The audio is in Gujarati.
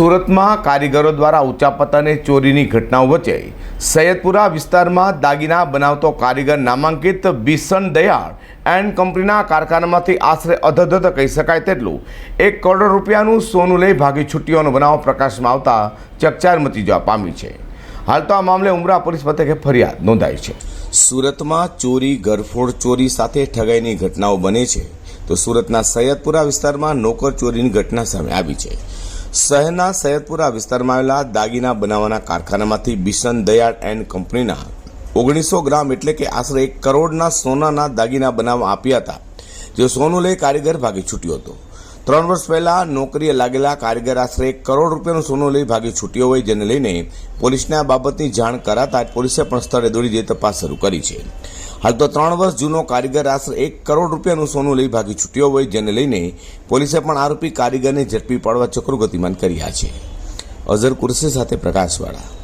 સુરતમાં કારીગરો દ્વારા ઊંચા પતને ચોરીની ઘટનાઓ વચ્ચે સૈયદપુરા વિસ્તારમાં દાગીના બનાવતો કારીગર નામાંકિત બિસન દયાળ એન્ડ કંપનીના કારખાનામાંથી આશરે અધધધ કહી શકાય તેટલું એક કરોડ રૂપિયાનું સોનું લઈ ભાગી છૂટ્યોનો બનાવ પ્રકાશમાં આવતા ચકચાર મચી જવા પામી છે. હાલ તો આ મામલે ઉમરા પોલીસ મથકે ફરિયાદ નોંધાઈ છે. સુરતમાં ચોરી ગરફોડ ચોરી સાથે ઠગાઈની ઘટનાઓ બને છે. તો સુરતના સૈયદપુરા વિસ્તારમાં નોકર ચોરીની ઘટના સામે આવી છે. શહેરના સૈયદપુરા વિસ્તારમાં આવેલા દાગીના બનાવવાના કારખાનામાંથી બિશન દયાળ એન્ડ કંપનીના ઓગણીસો ગ્રામ એટલે કે આશરે એક કરોડના સોનાના દાગીના બનાવવા આપ્યા હતા, જે સોનું લઈ કારીગર ભાગી છૂટ્યો હતો. ત્રણ વર્ષ પહેલા નોકરીએ લાગેલા કારીગર આશરે એક કરોડ રૂપિયાનું સોનું લઈ ભાગી છૂટ્યો હોય, જેને લઈને પોલીસને આ બાબતની જાણ કરાતા પોલીસે પણ સ્થળે દોડી જઈ તપાસ શરૂ કરી છે. હાલ તો ત્રણ વર્ષ જૂનો કારીગર આશરે એક કરોડ રૂપિયાનું સોનું લઈ ભાગી છૂટ્યો હોય જેને લઈને પોલીસે પણ આરોપી કારીગરને ઝડપી પાડવા ચક્રો ગતિમાન કર્યા છે. અઝર કુરશી સાથે પ્રકાશવાળા.